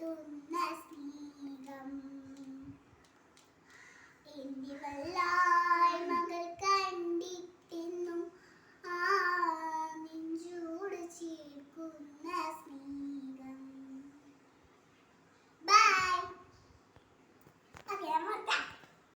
നടത്തുന്ന സ്നേഹം എന്തിവെല്ലാം